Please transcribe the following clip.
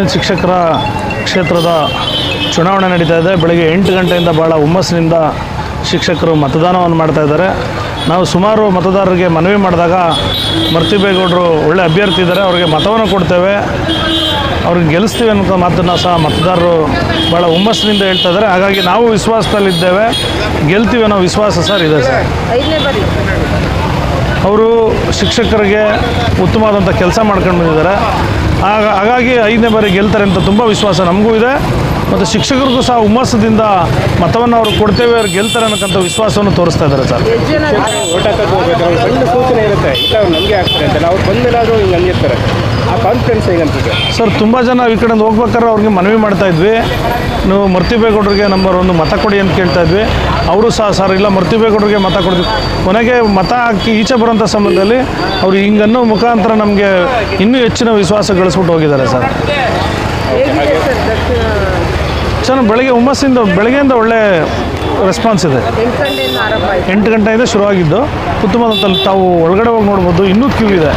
ಶಿಕ್ಷಕರ ಕ್ಷೇತ್ರದ ಚುನಾವಣೆ ನಡೀತಾ ಇದೆ? ಬೆಳಗ್ಗೆ ಎಂಟು ಗಂಟೆಯಿಂದ ಭಾಳ ಹುಮ್ಮಸ್ಸಿನಿಂದ ಶಿಕ್ಷಕರು ಮತದಾನವನ್ನು ಮಾಡ್ತಾ ಇದ್ದಾರೆ. ನಾವು ಸುಮಾರು ಮತದಾರರಿಗೆ ಮನವಿ ಮಾಡಿದಾಗ ಮರ್ತಿಬೇಗೌಡರು ಒಳ್ಳೆ ಅಭ್ಯರ್ಥಿ ಇದ್ದಾರೆ ಅವರಿಗೆ ಮತವನ್ನು ಕೊಡ್ತೇವೆ ಅವ್ರಿಗೆ ಗೆಲ್ಲಿಸ್ತೀವಿ ಅನ್ನೋ ಮಾತನ್ನು ಸಹ ಮತದಾರರು ಭಾಳ ಹುಮ್ಮಸ್ಸಿನಿಂದ ಹೇಳ್ತಾ ಇದ್ದಾರೆ. ಹಾಗಾಗಿ ನಾವು ವಿಶ್ವಾಸದಲ್ಲಿದ್ದೇವೆ ಗೆಲ್ತೀವಿ ಅನ್ನೋ ವಿಶ್ವಾಸ ಸರ್ ಇದೆ ಸರ್. ಅವರು ಶಿಕ್ಷಕರಿಗೆ ಉತ್ತಮವಾದಂಥ ಕೆಲಸ ಮಾಡ್ಕೊಂಡು ಬಂದಿದ್ದಾರೆ. ಹಾಗಾಗಿ ಐದನೇ ಬಾರಿ ಗೆಲ್ತಾರೆ ಅಂತ ತುಂಬ ವಿಶ್ವಾಸ ನಮಗೂ ಇದೆ. ಮತ್ತು ಶಿಕ್ಷಕರಿಗೂ ಸಹ ಹುಮ್ಮಸ್ಸದಿಂದ ಮತವನ್ನು ಅವರು ಕೊಡ್ತೇವೆ, ಅವ್ರು ಗೆಲ್ತಾರೆ ಅನ್ನೋಕ್ಕಂಥ ವಿಶ್ವಾಸವನ್ನು ತೋರಿಸ್ತಾ ಇದ್ದಾರೆ ಸರ್. ಸೂಚನೆ ಇರುತ್ತೆ ನಮಗೆ ಆಗ್ತಾರೆ ಅಂತ ಆ ಸರ್, ತುಂಬ ಜನ ಈ ಕಡೆಯಿಂದ ಹೋಗ್ಬೇಕಾದ್ರೆ ಅವ್ರಿಗೆ ಮನವಿ ಮಾಡ್ತಾ ಇದ್ವಿ. ನೀವು ಮರ್ತಿಬೇಗೌಡರಿಗೆ ನಂಬರ್ ಒಂದು ಮತ ಕೊಡಿ ಅಂತ ಕೇಳ್ತಾ ಇದ್ವಿ. ಅವರು ಸಹ ಸರ್ ಇಲ್ಲ ಮರ್ತಿಬೇಗೌಡರಿಗೆ ಮತ ಕೊಡ್ತೀವಿ. ಕೊನೆಗೆ ಮತ ಹಾಕಿ ಈಚೆ ಬರುವಂಥ ಸಮಯದಲ್ಲಿ ಅವರು ಹಿಂಗನ್ನೋ ಮುಖಾಂತರ ನಮಗೆ ಇನ್ನೂ ಹೆಚ್ಚಿನ ವಿಶ್ವಾಸ ಗಳಿಸ್ಬಿಟ್ಟು ಹೋಗಿದ್ದಾರೆ ಸರ್. ಸರ್ ಚೆನ್ನಾಗಿ ಬೆಳಗ್ಗೆ ಹುಮ್ಮಸ್ಸಿಂದ ಬೆಳಗ್ಗೆಯಿಂದ ಒಳ್ಳೆ ರೆಸ್ಪಾನ್ಸ್ ಇದೆ. ಎಂಟು ಗಂಟೆಯಿಂದ ಶುರುವಾಗಿದ್ದು. ಉತ್ತಮವಾದಂಥ ತಾವು ಒಳಗಡೆ ಹೋಗಿ ನೋಡ್ಬೋದು. ಇನ್ನೂ ಕ್ಯೂ ಇದೆ.